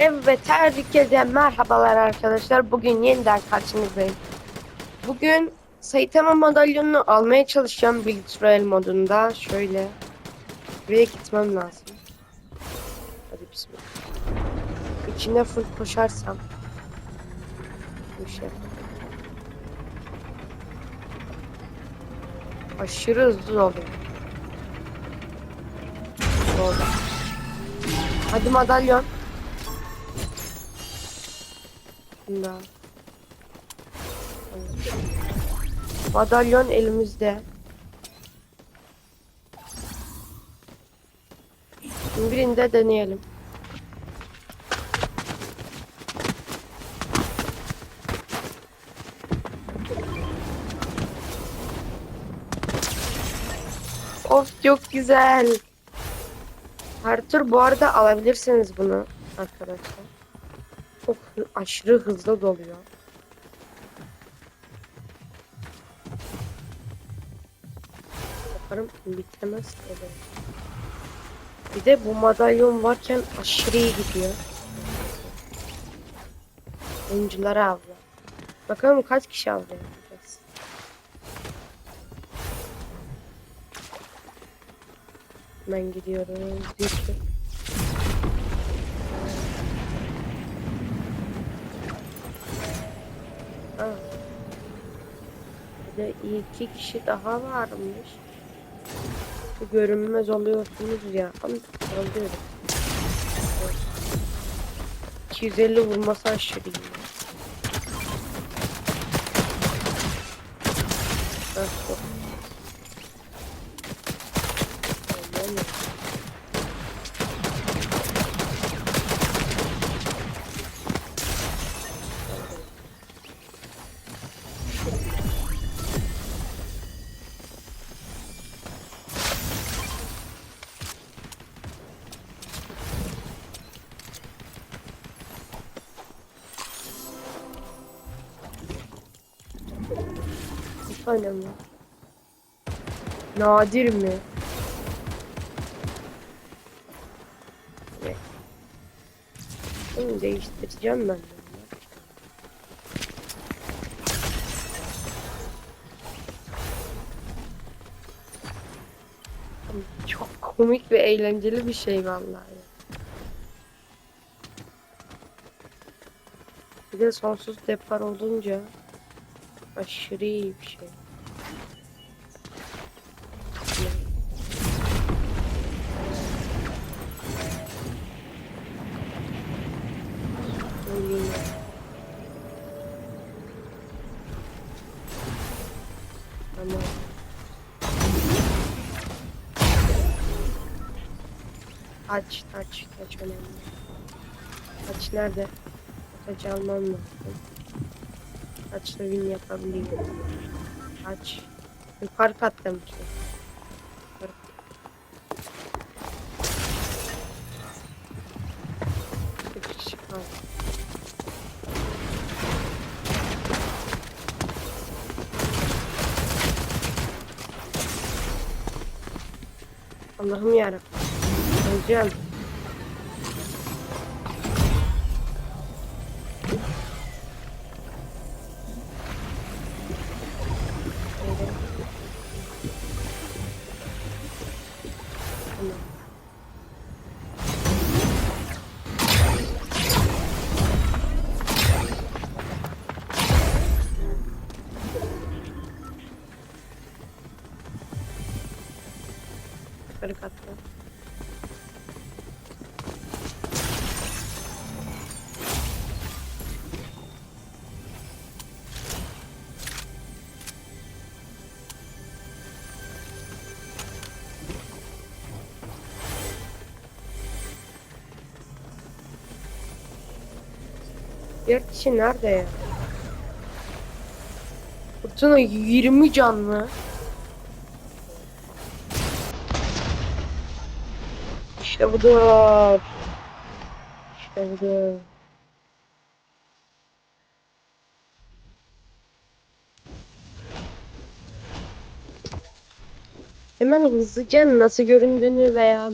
Evet herkese merhabalar arkadaşlar. Bugün yeniden karşınızdayım. Bugün Saitama madalyonunu almaya çalışacağım Blitz Royale modunda. Şöyle. Buraya gitmem lazım. Hadi bismillah. İçine full koşarsam. Bu şey. Aşırı hızlı oluyor. Doğru. Hadi madalyon. Da. Madalyon elimizde. Şimdi Birinde deneyelim. Of çok güzel. Her tür bu arada alabilirsiniz bunu arkadaşlar. Çok aşırı hızlı doluyor. Bakarım bitemez tabii. Bir de bu madalyon varken aşırı iyi gidiyor. Oyunculara avla. Bakalım kaç kişi avlayacağız. Ben gidiyorum. Bir. Bir de iki kişi daha varmış. Görünmez oluyorsunuz ya. Ama alıyorum. 250 vurması aşırı iyi. Ha, tane mi? Nadir mi? Evet. Bunu değiştireceğim ben. Çok komik ve eğlenceli bir şey vallahi. Bir de sonsuz depar olunca aşırı iyi bir şey. Tamam. Taç, taç, taç önemli. Taç nerede? Taç almam lazım. Taçla win yapabiliyorum. Taç. Yukarı kaldı. Allah'ım yarabbim. Öleceğim. Yukarı katta. Diğer kişi nerede ya? Fırtına 20 canlı. İşte budur. İşte budur. Hemen hızlıca nasıl göründüğünü veya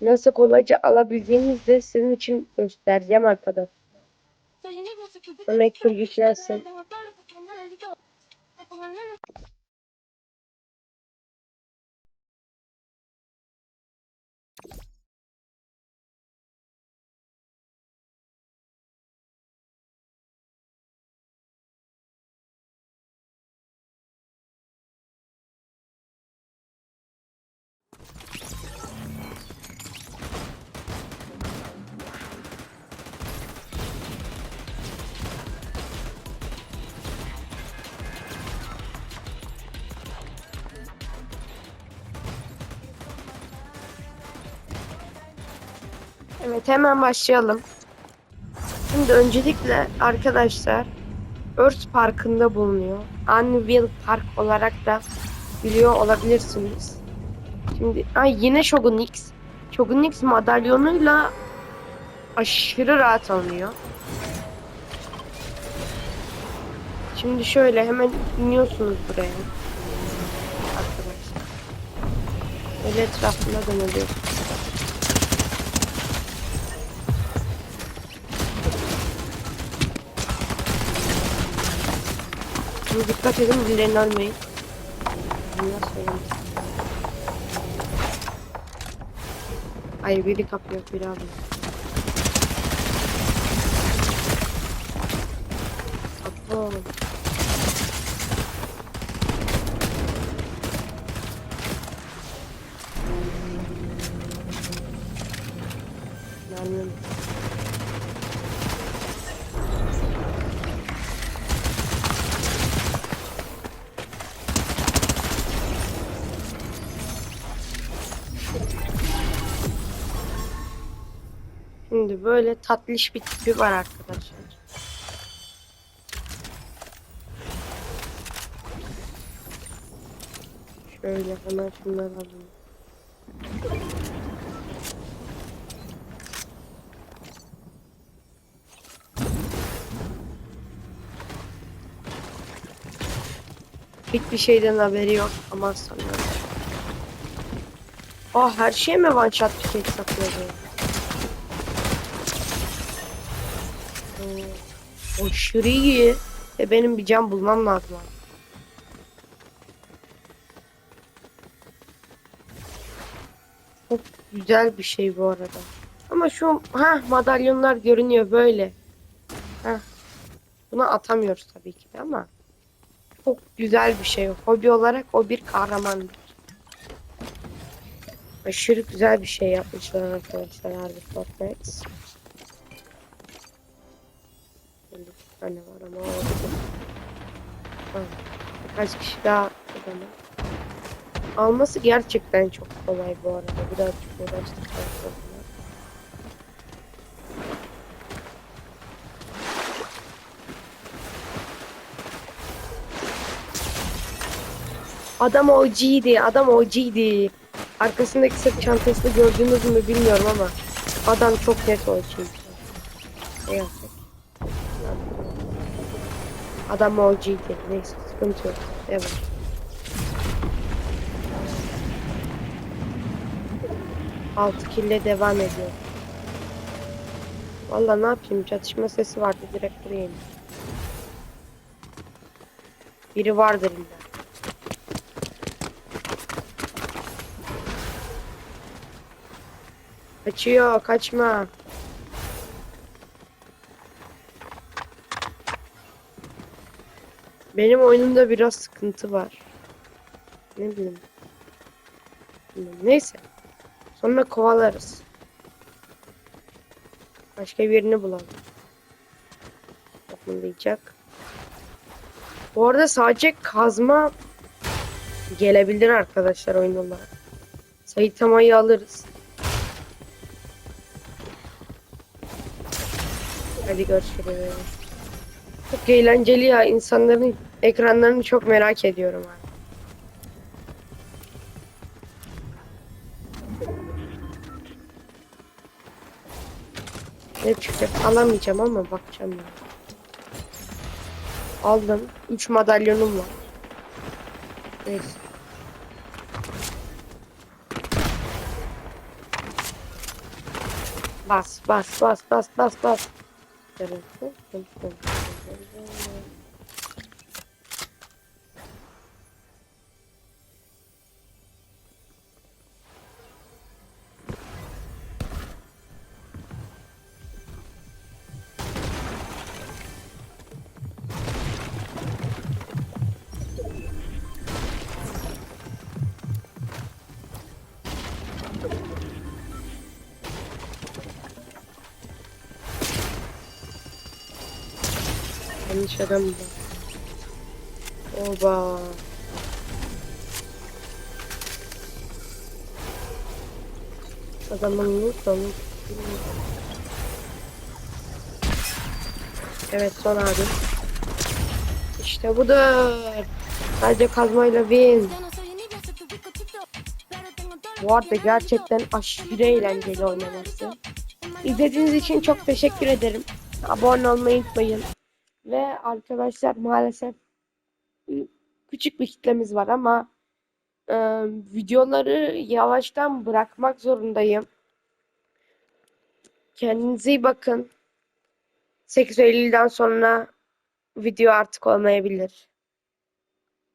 Nasıl kolayca alabileceğinizi de sizin için göstereceğim arkadaşlar. Örnek bir Evet hemen başlayalım. Şimdi öncelikle arkadaşlar Earth Parkı'nda bulunuyor. Anvil Park olarak da biliyor olabilirsiniz. Şimdi ay yine Shogun X. Shogun X madalyonuyla aşırı rahat alınıyor. Şimdi şöyle hemen iniyorsunuz buraya. Arkadaşlar. Böyle etrafında dönüyorsunuz. Şimdi dikkat edin birilerini ölmeyin. Hayır biri kapıyor biri alıyor. Abo. Böyle tatlış bir tipi var arkadaşlar. Şöyle hemen şunları alayım. Hiçbir şeyden haberi yok ama sanıyorum. Oh her şey mi one shot bir şey satıyor Aşırı iyi. Ve benim bir cam bulmam lazım. Çok güzel bir şey bu arada. Ama şu ha madalyonlar görünüyor böyle. Ha. Bunu atamıyoruz tabii ki de ama çok güzel bir şey. Hobi olarak o bir kahramandır. Aşırı güzel bir şey yapmışlar arkadaşlar harbi Fortnite. Tane var ama o Ha, Birkaç kişi daha adamı. Alması gerçekten çok kolay bu arada. Birazcık uğraştıktan sonra. Adam OG'ydi. Adam OG'ydi. Arkasındaki sırt çantasını gördünüz mü bilmiyorum ama adam çok net OG'ydi. Ne yapacak? Adam OG'ydi. Neyse sıkıntı yok. Devam. Altı kille devam ediyor. Vallahi ne yapayım çatışma sesi vardı direkt buraya indim. Biri vardır illa. Kaçıyor kaçma. Benim oyunumda biraz sıkıntı var. Ne bileyim. Neyse. Sonra kovalarız. Başka birini bulalım. Yapmayacak. Bu arada sadece kazma gelebilir arkadaşlar oyun olarak. Saitama'yı alırız. Hadi görüşürüz. Çok eğlenceli ya. insanların ekranlarını çok merak ediyorum abi. Ne çıkacak alamayacağım ama bakacağım ya. Aldım. 3 madalyonum var. Neyse. Bas bas bas bas bas bas. 我的天 Yanlış adam da. Oba. Adamın loot da. Evet son abi. İşte budur. Sadece kazmayla win. Bu arada gerçekten aşırı eğlenceli oynaması. İzlediğiniz için çok teşekkür ederim. Abone olmayı unutmayın. Ve arkadaşlar maalesef küçük bir kitlemiz var ama e, videoları yavaştan bırakmak zorundayım. Kendinize iyi bakın. 8 Eylül'den sonra video artık olmayabilir.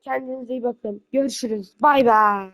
Kendinize iyi bakın. Görüşürüz. Bay bay.